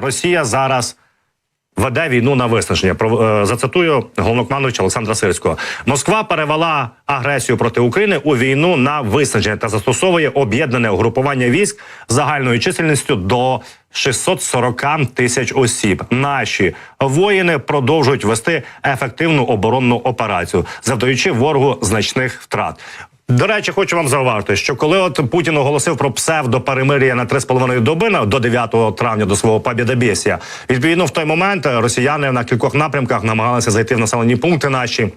Росія зараз веде війну на виснаження. Е, зацитую головнокомандуюча Олександра Сирського. Москва перевела агресію проти України у війну на виснаження та застосовує об'єднане угрупування військ загальною чисельністю до 640 тисяч осіб. Наші воїни продовжують вести ефективну оборонну операцію, завдаючи ворогу значних втрат. До речі, хочу вам зауважити, що коли от Путін оголосив про псевдоперемир'я на 3,5 доби на- до 9 травня до свого побєдобєсія, відповідно в той момент е, росіяни на кількох напрямках намагалися зайти в населені пункти наші.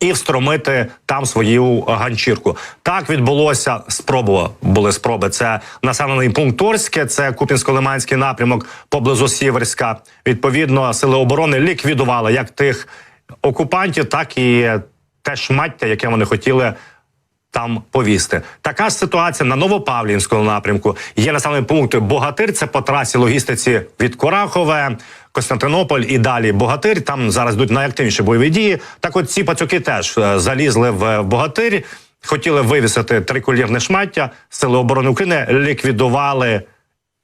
І встромити там свою ганчірку. Так відбулося. Спроба були спроби. Це населений пункт Торське, це Купінсько-Лиманський напрямок поблизу Сіверська. Відповідно, сили оборони ліквідували як тих окупантів, так і те шмаття, яке вони хотіли там повісти. Така ж ситуація на Новопавлівському напрямку. Є населений пункт Богатир. Це по трасі логістиці від Корахове, Костянтинополь і далі Богатир. Там зараз йдуть найактивніші бойові дії. Так, от ці пацюки теж е, залізли в Богатир, хотіли вивісити триколірне шмаття. Сили оборони України ліквідували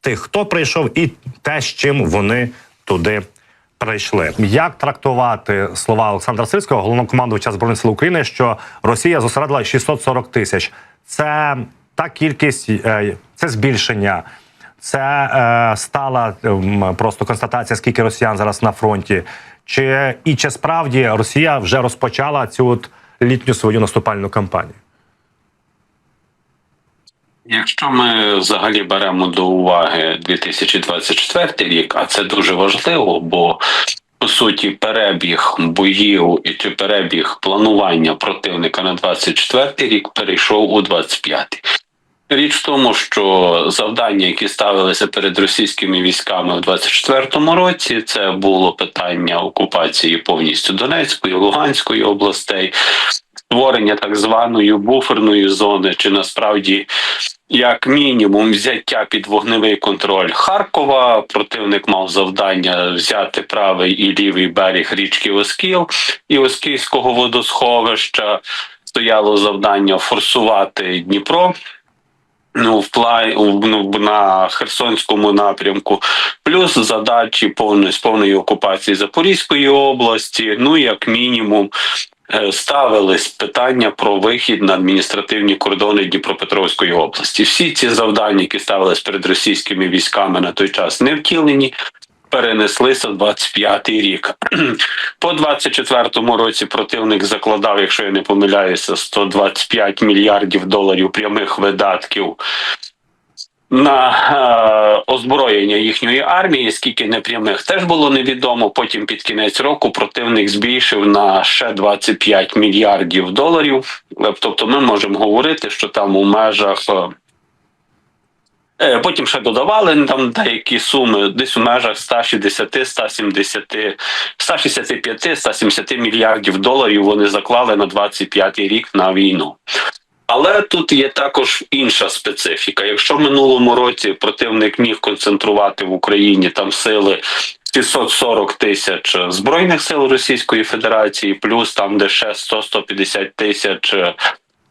тих, хто прийшов, і те, з чим вони туди прийшли. Як трактувати слова Олександра Сирського, головнокомандувача збройних сил України, що Росія зосередила 640 тисяч? Це та кількість, е, це збільшення. Це е, стала ем, просто констатація, скільки росіян зараз на фронті. Чи і чи справді Росія вже розпочала цю от літню свою наступальну кампанію? Якщо ми взагалі беремо до уваги 2024 рік, а це дуже важливо, бо по суті перебіг боїв і чи перебіг планування противника на 24 рік перейшов у 25. Річ в тому, що завдання, які ставилися перед російськими військами в 24-му році, це було питання окупації повністю Донецької, Луганської областей, створення так званої буферної зони, чи насправді як мінімум взяття під вогневий контроль Харкова. Противник мав завдання взяти правий і лівий берег річки Оскіл і Оскільського водосховища. Стояло завдання форсувати Дніпро. Ну, в плані ну, на Херсонському напрямку, плюс задачі повної з повної окупації Запорізької області. Ну, як мінімум, ставились питання про вихід на адміністративні кордони Дніпропетровської області. Всі ці завдання, які ставились перед російськими військами на той час, не втілені. Перенеслися в 25-й рік. По 24-му році противник закладав, якщо я не помиляюся, 125 мільярдів доларів прямих видатків на е, озброєння їхньої армії, скільки непрямих теж було невідомо. Потім під кінець року противник збільшив на ще 25 мільярдів доларів. Тобто, ми можемо говорити, що там у межах. е, Е, Потім ще додавали там деякі суми, десь у межах 160, 170, 165, 170 мільярдів доларів вони заклали на 25 рік на війну. Але тут є також інша специфіка. Якщо в минулому році противник міг концентрувати в Україні там сили 640 тисяч збройних сил Російської Федерації, плюс там де ще 100-150 тисяч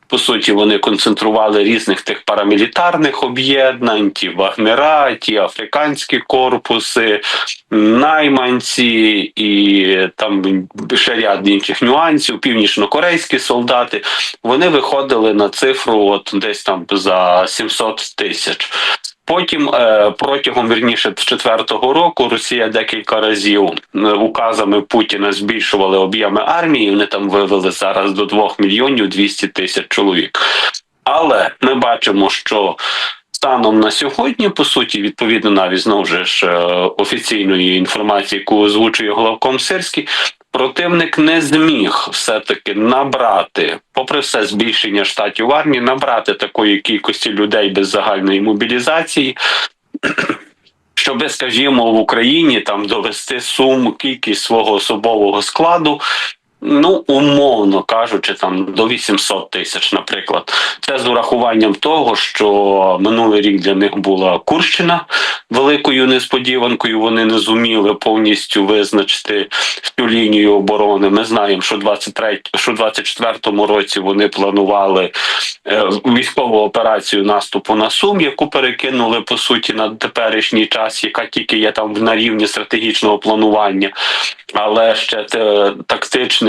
по суті, вони концентрували різних тих парамілітарних об'єднань, ті вагнера, ті африканські корпуси, найманці і там ще ряд інших нюансів, північно-корейські солдати. Вони виходили на цифру от десь там за 700 тисяч. Потім е, протягом вірніше четвертого року Росія декілька разів е, указами Путіна збільшували об'єми армії. Вони там вивели зараз до 2 мільйонів 200 тисяч чоловік. Але ми бачимо, що станом на сьогодні, по суті, відповідно навіть знову ж е, офіційної інформації, яку озвучує главком Сирський, противник не зміг все-таки набрати, попри все збільшення штатів армії, набрати такої кількості людей без загальної мобілізації. Щоб, скажімо, в Україні там довести суму кількість свого особового складу Ну, умовно кажучи, там до 800 тисяч, наприклад. Це з урахуванням того, що минулий рік для них була Курщина великою несподіванкою. Вони не зуміли повністю визначити всю лінію оборони. Ми знаємо, що 23, що 24-му році вони планували е, військову операцію наступу на Сум, яку перекинули по суті на теперішній час, яка тільки є там на рівні стратегічного планування, але ще те,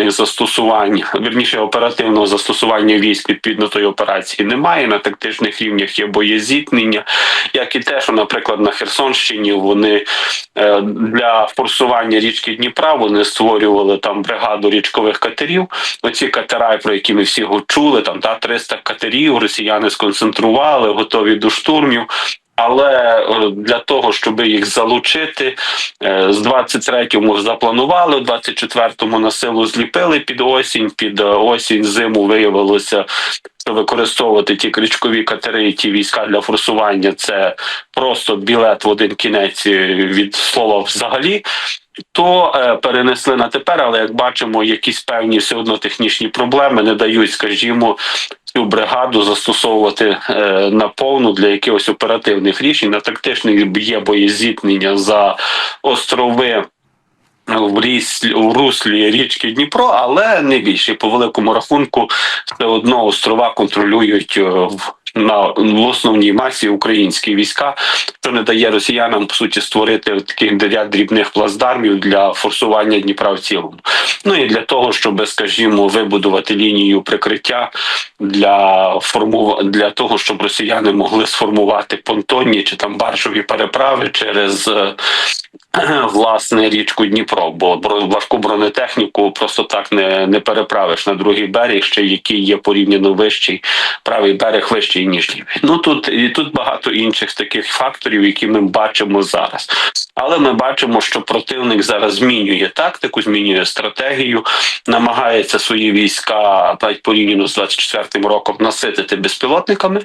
тактичних застосувань, вірніше оперативного застосування військ відповідно тої операції немає. На тактичних рівнях є боєзіткнення, як і те, що, наприклад, на Херсонщині вони е, для форсування річки Дніпра вони створювали там бригаду річкових катерів. Оці катера, про які ми всі чули, там та 300 катерів, росіяни сконцентрували, готові до штурмів. Але е, для того, щоб їх залучити, е, з 23-му запланували, в 24-му на силу зліпили під осінь. Під е, осінь зиму виявилося, що використовувати ті крючкові катери, і ті війська для форсування це просто білет в один кінець від слова взагалі. То перенесли на тепер, але як бачимо, якісь певні все одно технічні проблеми не дають, скажімо, бригаду застосовувати е, на для якихось оперативних рішень. На тактичних є боєзіткнення за острови. В ріслі у руслі річки Дніпро, але не більше по великому рахунку все одно острова контролюють е, в на в основній масі українські війська, що не дає росіянам по суті створити таких ряд дрібних плацдармів для форсування Дніпра в цілому. Ну і для того, щоб, скажімо, вибудувати лінію прикриття для форму для того, щоб росіяни могли сформувати понтонні чи там баржові переправи через. Власне, річку Дніпро, бо важку бронетехніку просто так не, не переправиш на другий берег, ще який є порівняно вищий, правий берег вищий ніж лівий. Ну тут і тут багато інших таких факторів, які ми бачимо зараз. Але ми бачимо, що противник зараз змінює тактику, змінює стратегію, намагається свої війська навіть порівняно з 24-м роком наситити безпілотниками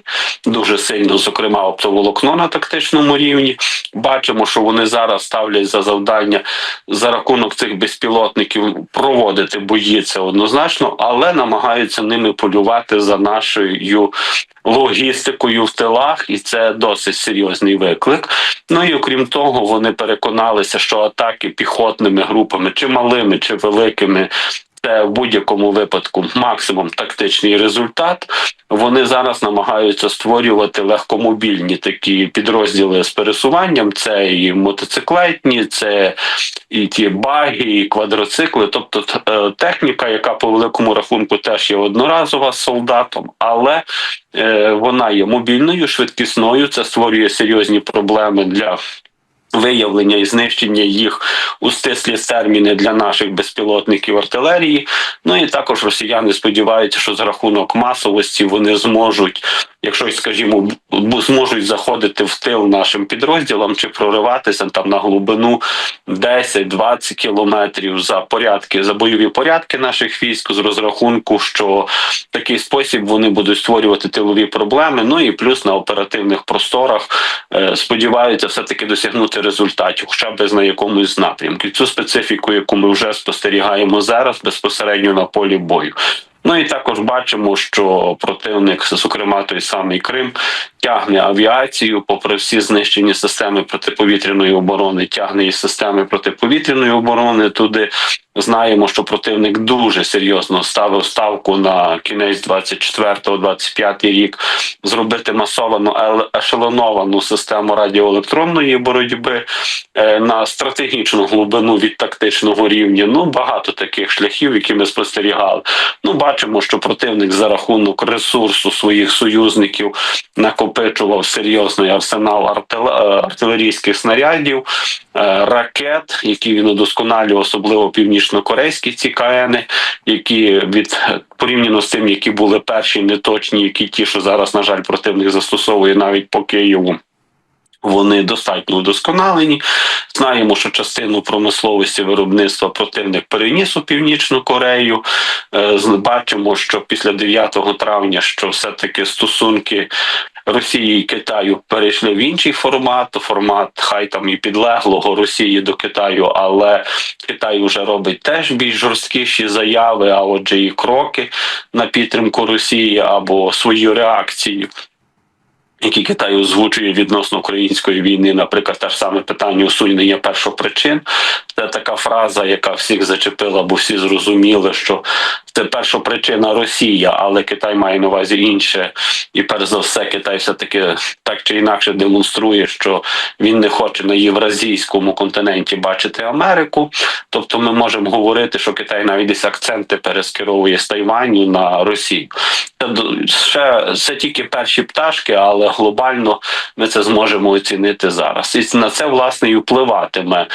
дуже сильно, зокрема оптоволокно на тактичному рівні. Бачимо, що вони зараз ставлять за завдання за рахунок цих безпілотників проводити бої. Це однозначно, але намагаються ними полювати за нашою логістикою в тилах, і це досить серйозний виклик. Ну і окрім того, вони переконалися, що атаки піхотними групами, чи малими, чи великими. Це в будь-якому випадку максимум тактичний результат. Вони зараз намагаються створювати легкомобільні такі підрозділи з пересуванням. Це і мотоциклетні, це і ті баги, і квадроцикли. Тобто е, техніка, яка по великому рахунку теж є одноразова з солдатом, але е, вона є мобільною, швидкісною. Це створює серйозні проблеми для. Виявлення і знищення їх у стислі терміни для наших безпілотників артилерії. Ну і також росіяни сподіваються, що за рахунок масовості вони зможуть, якщо скажімо, зможуть заходити в тил нашим підрозділам чи прориватися там на глибину 10-20 кілометрів за порядки, за бойові порядки наших військ з розрахунку, що в такий спосіб вони будуть створювати тилові проблеми. Ну і плюс на оперативних просторах е, сподіваються все таки досягнути результатів, хоча б на якомусь з напрямків. Цю специфіку, яку ми вже спостерігаємо зараз, безпосередньо на полі бою. Ну і також бачимо, що противник, зокрема той самий Крим, тягне авіацію, попри всі знищені системи протиповітряної оборони, тягне і системи протиповітряної оборони туди. Знаємо, що противник дуже серйозно ставив ставку на кінець 24-25 рік зробити масовану ел- ешелоновану систему радіоелектронної боротьби е, на стратегічну глибину від тактичного рівня. Ну багато таких шляхів, які ми спостерігали. Ну бачимо, що противник за рахунок ресурсу своїх союзників накопичував серйозний арсенал е, артилерійських снарядів, ракет, які він удосконалював, особливо північно-корейські ці КНи, які від порівняно з тим, які були перші неточні, які ті, що зараз, на жаль, противник застосовує навіть по Києву. Вони достатньо удосконалені. Знаємо, що частину промисловості виробництва противник переніс у північну Корею. Е, Бачимо, що після 9 травня, що все таки стосунки Росії і Китаю перейшли в інший формат, формат хай там і підлеглого Росії до Китаю, але Китай вже робить теж більш жорсткіші заяви, а отже, і кроки на підтримку Росії або свою реакцію. Які Китай озвучує відносно української війни, наприклад, те ж саме питання усунення першопричин. Це така фраза, яка всіх зачепила, бо всі зрозуміли, що це першопричина Росія, але Китай має на увазі інше. І перш за все, Китай все таки так чи інакше демонструє, що він не хоче на євразійському континенті бачити Америку. Тобто, ми можемо говорити, що Китай навіть десь акценти перескеровує з Тайваню на Росію. Це ще це тільки перші пташки, але глобально ми це зможемо оцінити зараз. І на це власне і впливатиме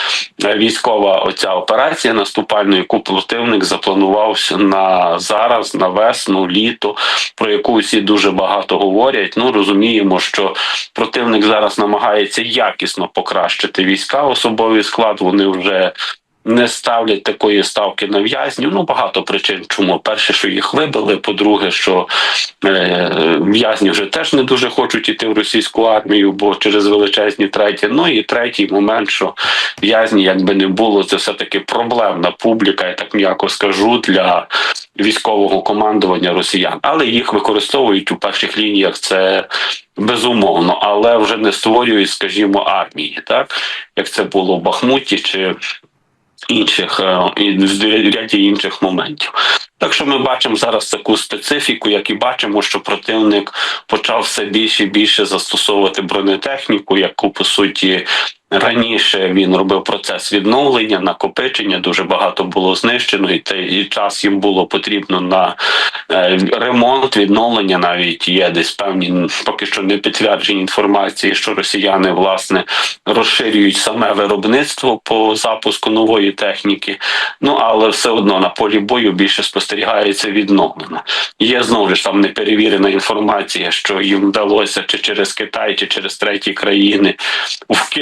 е, військова оця операція наступальна, яку противник запланував на зараз, на весну, літо, про яку всі дуже багато говорять. Ну розуміємо, що противник зараз намагається якісно покращити війська, особовий склад. Вони вже не ставлять такої ставки на в'язнів. Ну багато причин, чому перше, що їх вибили. По-друге, що е, в'язні вже теж не дуже хочуть іти в російську армію, бо через величезні треті. Ну і третій момент, що в'язні, якби не було, це все таки проблемна публіка, я так м'яко скажу, для військового командування росіян, але їх використовують у перших лініях. Це безумовно, але вже не створюють, скажімо, армії, так як це було в Бахмуті чи інших е, і в ряді інших моментів. Так що ми бачимо зараз таку специфіку, як і бачимо, що противник почав все більше і більше застосовувати бронетехніку, яку по суті. Раніше він робив процес відновлення, накопичення. Дуже багато було знищено, і те і час їм було потрібно на е, ремонт, відновлення. Навіть є десь певні поки що не підтверджені інформації, що росіяни власне розширюють саме виробництво по запуску нової техніки. Ну але все одно на полі бою більше спостерігається відновлено. Є знову ж там неперевірена інформація, що їм вдалося чи через Китай, чи через треті країни в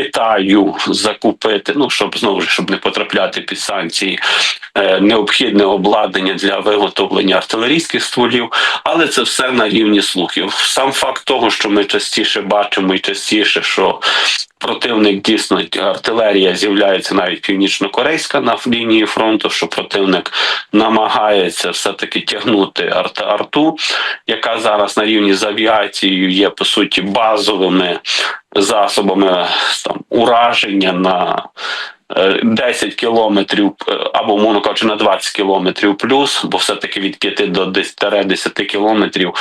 Китаю закупити. Ну щоб знову ж щоб не потрапляти під санкції, е, необхідне обладнання для виготовлення артилерійських стволів, але це все на рівні слухів. Сам факт того, що ми частіше бачимо і частіше, що противник дійсно артилерія з'являється навіть північно-корейська на лінії фронту, що противник намагається все таки тягнути арт арту, яка зараз на рівні з авіацією є по суті базовими засобами там ураження на. е, 10 кілометрів е, або мовно кажучи на 20 кілометрів плюс, бо все-таки від 5 до 10 10 кілометрів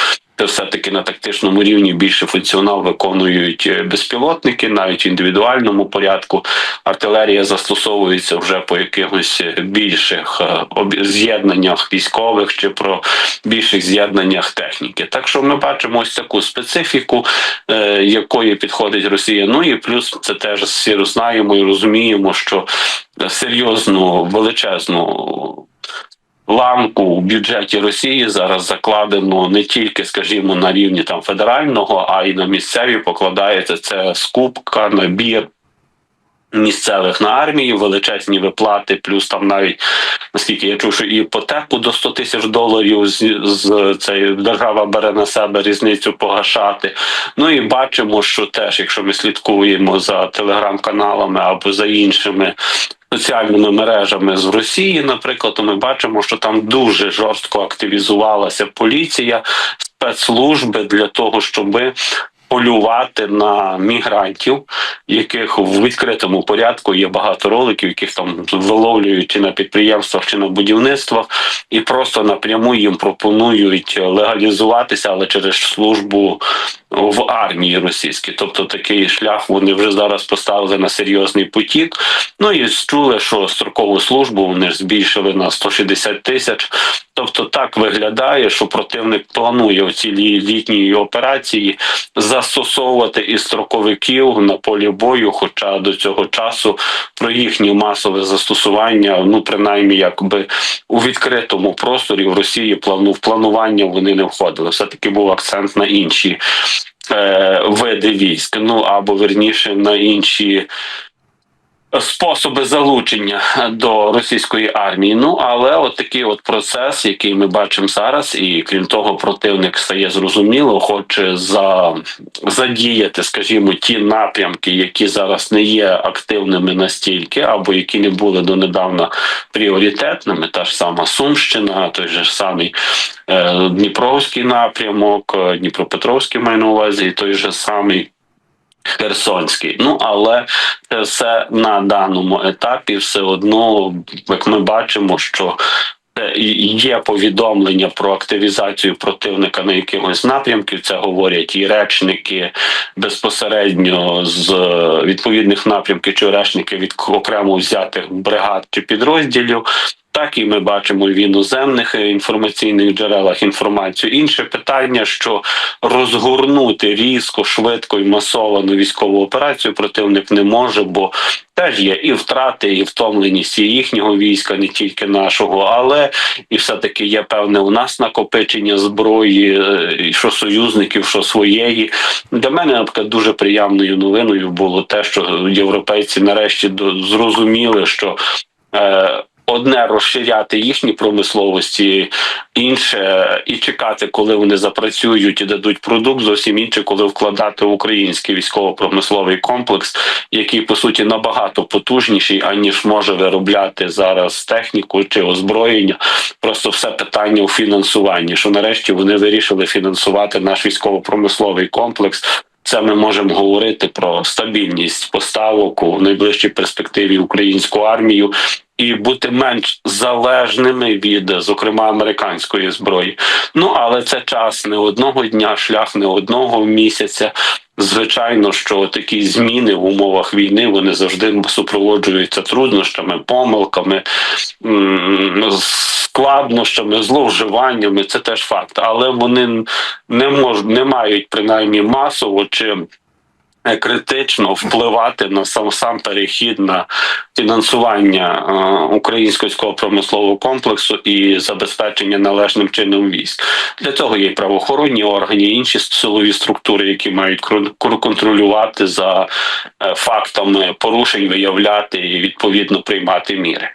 все-таки на тактичному рівні більше функціонал виконують е, безпілотники, навіть в індивідуальному порядку. Артилерія застосовується вже по якихось більших е, з'єднаннях військових чи про більших з'єднаннях техніки. Так що ми бачимо ось таку специфіку, е, якої підходить Росія. Ну і плюс це теж всі знаємо і розуміємо, що серйозну величезну ланку у бюджеті Росії зараз закладено не тільки, скажімо, на рівні там федерального, а й на місцеві покладається це скупка, набір. Місцевих на армію величезні виплати, плюс там навіть наскільки я чув, що іпотеку до 100 тисяч доларів з, з цієї держава бере на себе різницю погашати. Ну і бачимо, що теж, якщо ми слідкуємо за телеграм-каналами або за іншими соціальними мережами з Росії, наприклад, то ми бачимо, що там дуже жорстко активізувалася поліція, спецслужби для того, щоби полювати на мігрантів, яких в відкритому порядку є багато роликів, яких там виловлюють чи на підприємствах, чи на будівництвах, і просто напряму їм пропонують легалізуватися, але через службу в армії російській. Тобто такий шлях вони вже зараз поставили на серйозний потік. Ну і чули, що строкову службу вони збільшили на 160 тисяч. Тобто так виглядає, що противник планує у цій лі- літній операції застосовувати і строковиків на полі бою. Хоча до цього часу про їхнє масове застосування, ну принаймні, якби у відкритому просторі в Росії плану в планування вони не входили. Все таки був акцент на інші е, види військ. Ну або верніше на інші способи залучення до російської армії. Ну але от такий от процес, який ми бачимо зараз, і крім того, противник стає зрозуміло, хоче за задіяти, скажімо, ті напрямки, які зараз не є активними настільки, або які не були донедавна пріоритетними. Та ж сама Сумщина, той же самий е, Дніпровський напрямок, е, Дніпропетровський маю на увазі, і той же самий. Херсонський, ну але це все на даному етапі, все одно, як ми бачимо, що є повідомлення про активізацію противника на якихось напрямків. Це говорять і речники безпосередньо з відповідних напрямків, чи речники від окремо взятих бригад чи підрозділів. Так і ми бачимо в іноземних е, інформаційних джерелах інформацію. Інше питання, що розгорнути різко, швидко і масовану військову операцію противник не може, бо теж є і втрати, і втомленість і їхнього війська, не тільки нашого, але і все таки є певне у нас накопичення зброї, е, що союзників, що своєї. Для мене наприклад, дуже приємною новиною було те, що європейці нарешті зрозуміли, що. Е, Одне розширяти їхні промисловості, інше і чекати, коли вони запрацюють і дадуть продукт. Зовсім інше, коли вкладати в український військово-промисловий комплекс, який по суті набагато потужніший, аніж може виробляти зараз техніку чи озброєння. Просто все питання у фінансуванні. Що нарешті вони вирішили фінансувати наш військово-промисловий комплекс. Це ми можемо говорити про стабільність поставок у найближчій перспективі українську армію і бути менш залежними від, зокрема, американської зброї. Ну але це час не одного дня, шлях не одного місяця. Звичайно, що такі зміни в умовах війни вони завжди супроводжуються труднощами, помилками, складнощами, зловживаннями. Це теж факт, але вони не можуть, не мають принаймні масово чи критично впливати на сам сам перехід на фінансування е, українського військово-промислового комплексу і забезпечення належним чином військ. Для цього є правоохоронні органи, інші силові структури, які мають контролювати за е, фактами порушень, виявляти і відповідно приймати міри.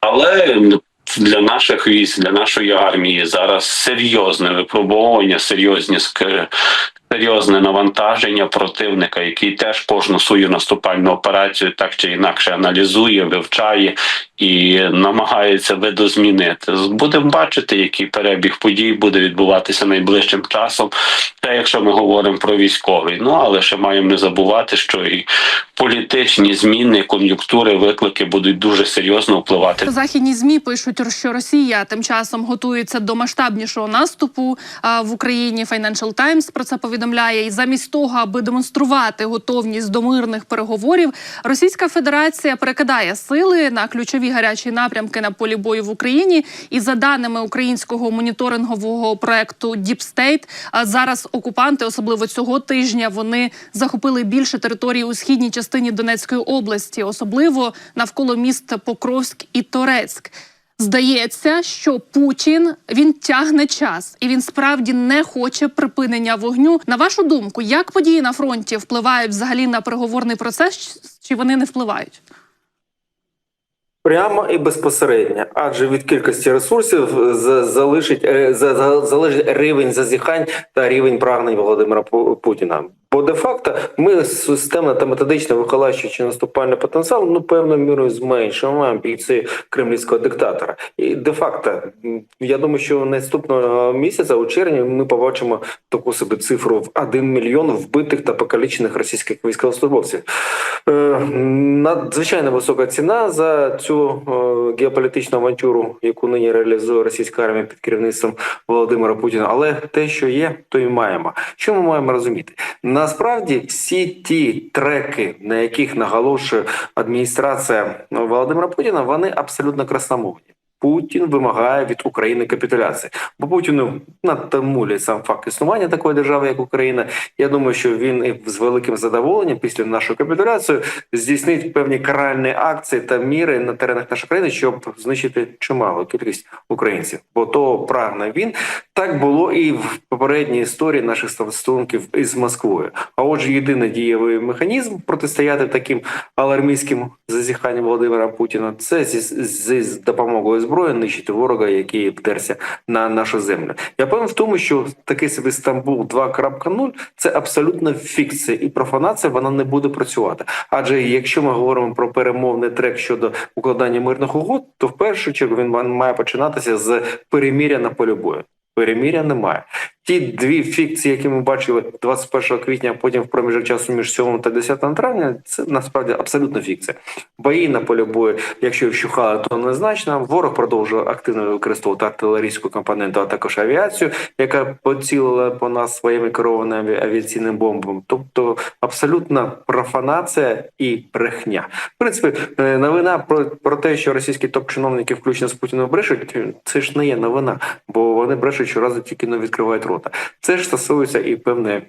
Але для наших військ, для нашої армії зараз серйозне випробовування, серйозні серйозне навантаження противника, який теж кожну свою наступальну операцію так чи інакше аналізує, вивчає і намагається видозмінити. Будемо бачити, який перебіг подій буде відбуватися найближчим часом. Та якщо ми говоримо про військовий, ну але ще маємо не забувати, що і політичні зміни, кон'юнктури, виклики будуть дуже серйозно впливати Західні змі пишуть, що Росія тим часом готується до масштабнішого наступу в Україні. Financial Times про це повідомляє. І замість того, аби демонструвати готовність до мирних переговорів, Російська Федерація перекидає сили на ключові гарячі напрямки на полі бою в Україні. І за даними українського моніторингового проекту Deep State, зараз окупанти, особливо цього тижня, вони захопили більше території у східній частині Донецької області, особливо навколо міст Покровськ і Торецьк. Здається, що Путін він тягне час і він справді не хоче припинення вогню. На вашу думку, як події на фронті впливають взагалі на переговорний процес, чи вони не впливають? Прямо і безпосередньо, адже від кількості ресурсів е, залишить е, за- за- залежить рівень зазіхань та рівень прагнень Володимира Путіна. Бо де-факто ми системно та методично вихолащуючи наступальний потенціал, ну певною мірою зменшуємо амбіції кремлівського диктатора. І де-факто, я думаю, що наступного місяця, у червні, ми побачимо таку собі цифру в 1 мільйон вбитих та покалічених російських військовослужбовців. Е, Надзвичайно висока ціна за цю е, геополітичну авантюру, яку нині реалізує російська армія під керівництвом Володимира Путіна. Але те, що є, то і маємо. Що ми маємо розуміти? Насправді, всі ті треки, на яких наголошує адміністрація Володимира Путіна, вони абсолютно красномовні. Путін вимагає від України капітуляції, бо Путіну надтамулює сам факт існування такої держави, як Україна. Я думаю, що він з великим задоволенням після нашої капітуляції здійснить певні каральні акції та міри на теренах нашої країни, щоб знищити чималу кількість українців. Бо то прагне він. Так було і в попередній історії наших стосунків із Москвою. А отже, єдиний дієвий механізм протистояти таким алармійським зазіханням Володимира Путіна це зі, зі з допомогою зброї нищити ворога, який вдерся на нашу землю. Я певен в тому, що такий собі Стамбул 2.0 – це абсолютно фікція і профанація. Вона не буде працювати. Адже якщо ми говоримо про перемовний трек щодо укладання мирних угод, то в першу чергу він має починатися з переміря на полі бою. Переміря немає. Ті дві фікції, які ми бачили 21 квітня, а потім в проміжок часу між 7 та 10 травня, це насправді абсолютно фікція. Бої на полі бою, якщо вщухали, то незначно. Ворог продовжує активно використовувати артилерійську компоненту, а також авіацію, яка поцілила по нас своїми керованими аві- авіаційними бомбами. Тобто абсолютна профанація і брехня. В принципі, е, новина про, про те, що російські топ-чиновники, включно з Путіним, брешуть, це ж не є новина, бо вони брешуть щоразу тільки не відкривають рота. Це ж стосується і певної.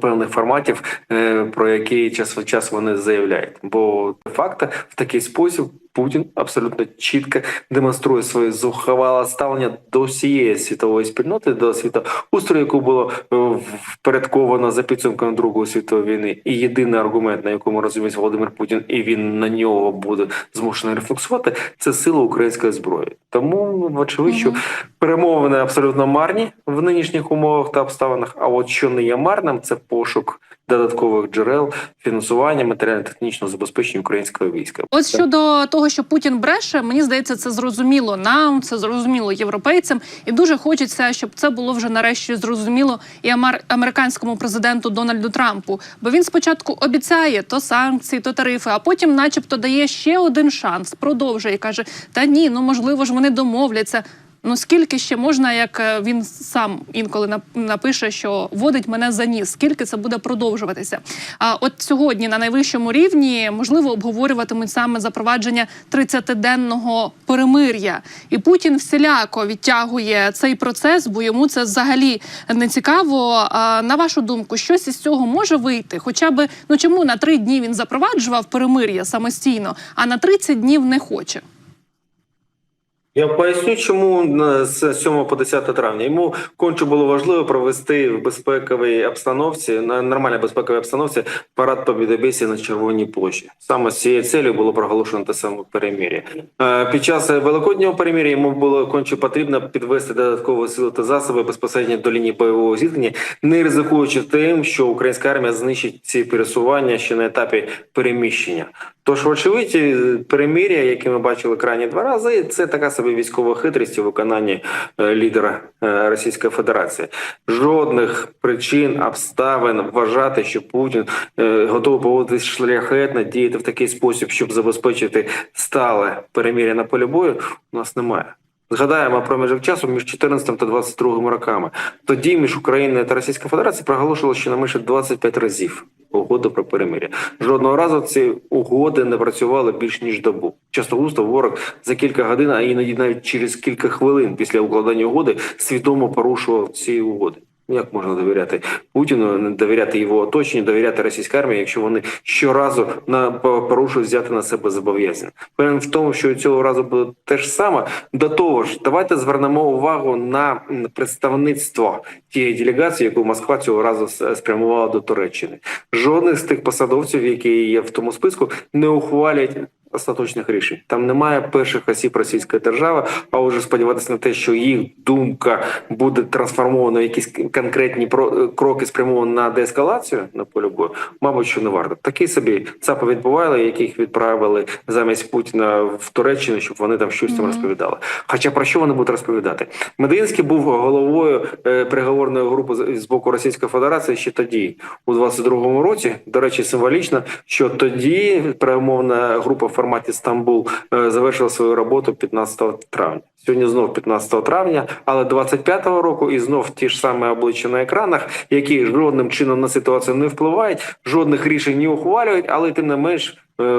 Певних форматів, е, про які час від часу вони заявляють, бо факто в такий спосіб Путін абсолютно чітко демонструє своє зухвале ставлення до всієї світової спільноти, до світоустрою, яку було е, впорядковано за підсумками Другої світової війни. І єдиний аргумент, на якому розуміється Володимир Путін, і він на нього буде змушений рефлексувати, це сила української зброї. Тому вочевидь, що перемовини абсолютно марні в нинішніх умовах та обставинах. А от що не є марним, це пошук додаткових джерел фінансування матеріально-технічного забезпечення українського війська. От щодо того, що Путін бреше, мені здається, це зрозуміло нам, це зрозуміло європейцям, і дуже хочеться, щоб це було вже нарешті зрозуміло і амер- американському президенту Дональду Трампу. Бо він спочатку обіцяє то санкції, то тарифи, а потім, начебто, дає ще один шанс, продовжує і каже: Та ні, ну можливо ж вони домовляться. Ну скільки ще можна, як е, він сам інколи напише, що водить мене за ніс? Скільки це буде продовжуватися? А от сьогодні на найвищому рівні можливо обговорюватимуть саме запровадження 30-денного перемир'я, і Путін всіляко відтягує цей процес, бо йому це взагалі не цікаво. А на вашу думку, щось із цього може вийти? Хоча би ну чому на три дні він запроваджував перемир'я самостійно, а на 30 днів не хоче? Я поясню, чому з 7 по 10 травня йому конче було важливо провести в безпековій обстановці, на нормальній безпековій обстановці парад Побєдобєсі на Червоній площі. Саме з цією целью було проголошено те саме перемір'я. Е, Під час великоднього перемір'я йому було конче потрібно підвести додаткові сили та засоби безпосередньо до лінії бойового зіткнення, не ризикуючи тим, що українська армія знищить ці пересування ще на етапі переміщення. Тож, вочевидь, е, перемир'я, яке ми бачили крайні два рази, це така собі військова хитрість у виконанні е, лідера е, Російської Федерації. Жодних причин, обставин вважати, що Путін е, готовий поводитись шляхетно, діяти в такий спосіб, щоб забезпечити стале перемир'я на полі бою, у нас немає. Згадаємо проміжок часу між 14 та 22 роками. Тоді між Україною та Російською Федерацією проголошували щонайменше 25 разів угоду про перемир'я. Жодного разу ці угоди не працювали більш ніж добу. Часто густо ворог за кілька годин, а іноді навіть через кілька хвилин після укладання угоди свідомо порушував ці угоди. Як можна довіряти Путіну, довіряти його оточенню, довіряти російській армії, якщо вони щоразу на порушують взяти на себе зобов'язання? Певен в тому, що цього разу буде те ж саме. До того ж, давайте звернемо увагу на представництво тієї делегації, яку Москва цього разу спрямувала до Туреччини. Жодних з тих посадовців, які є в тому списку, не ухвалять. Остаточних рішень там немає перших осіб російської держави. А вже сподіватися на те, що їх думка буде трансформована в якісь конкретні про- кроки, спрямовані на деескалацію на полі бою, мабуть, що не варто. Такі собі ЦАПи відбували, яких відправили замість Путіна в Туреччину, щоб вони там щось там розповідали. Хоча про що вони будуть розповідати? Мединський був головою е, переговорної групи з- боку Російської Федерації ще тоді, у 22-му році. До речі, символічно, що тоді перемовна група в форматі Стамбул е, завершила свою роботу 15 травня. Сьогодні знов 15 травня, але 25-го року і знов ті ж самі обличчя на екранах, які жодним чином на ситуацію не впливають, жодних рішень не ухвалюють, але тим не менш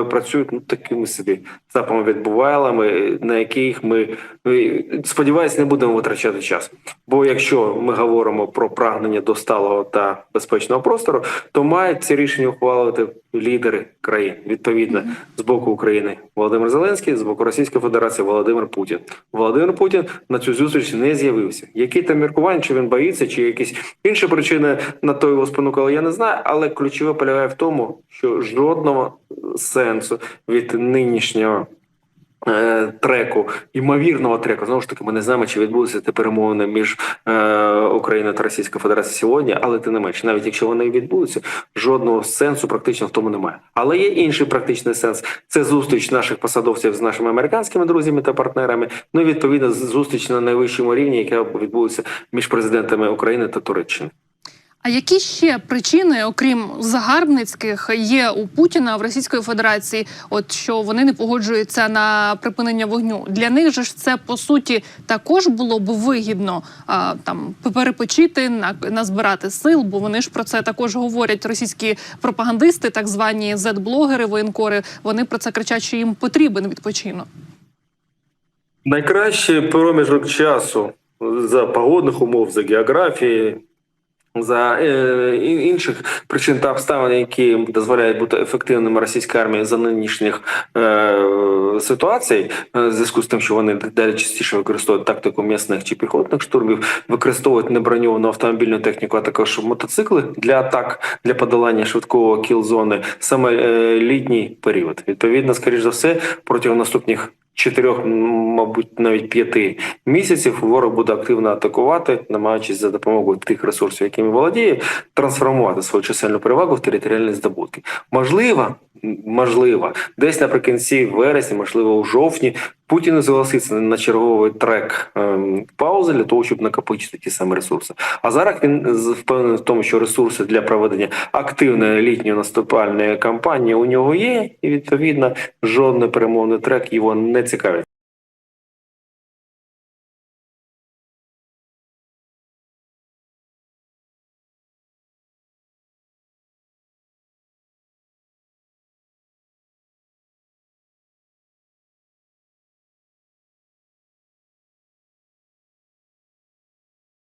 працюють ну такими собі запами відбувалами, на яких ми е, сподіваюсь, не будемо витрачати час. Бо якщо ми говоримо про прагнення до сталого та безпечного простору, то мають ці рішення ухвалювати лідери країн відповідно з боку України Володимир Зеленський, з боку Російської Федерації Володимир Путін. Володимир Путін на цю зустріч не з'явився. Які там міркування, чи він боїться, чи якісь інші причини на то його спонукали, я не знаю. Але ключове полягає в тому, що жодного сенсу від нинішнього. е, Треку імовірного треку знову ж таки ми не знаємо, чи відбудуться ці перемовини між е, Україною та Російською Федерацією сьогодні, але тим не менше, навіть якщо вони відбудуться, жодного сенсу практично в тому немає. Але є інший практичний сенс: це зустріч наших посадовців з нашими американськими друзями та партнерами. Ну і відповідно зустріч на найвищому рівні, яка відбудеться між президентами України та Туреччини. А які ще причини, окрім загарбницьких, є у Путіна в Російської Федерації? От що вони не погоджуються на припинення вогню? Для них же ж це по суті також було б вигідно а, там перепочити, на, назбирати сил, бо вони ж про це також говорять російські пропагандисти, так звані зет-блогери, воєнкори. Вони про це кричать, що їм потрібен відпочинок. Найкращий проміжок часу за погодних умов, за географії, за е, інших причин та обставин, які дозволяють бути ефективними російській армії за нинішніх е, ситуацій, е, в зв'язку з тим, що вони далі частіше використовують тактику м'ясних чи піхотних штурмів, використовують неброньовану автомобільну техніку, а також мотоцикли для атак для подолання швидкого кіл-зони саме е, літній період. Відповідно, скоріш за все, протягом наступних. Чотирьох, мабуть, навіть п'яти місяців ворог буде активно атакувати, намагаючись за допомогою тих ресурсів, якими володіє, трансформувати свою чисельну перевагу в територіальні здобутки. Можливо, м, можливо, десь наприкінці вересня, можливо, у жовтні. Путін зголоситься на черговий трек ем, паузи для того, щоб накопичити ті самі ресурси. А зараз він впевнений в тому, що ресурси для проведення активної літньої наступальної кампанії у нього є, і відповідно жодний перемовний трек його не цікавить.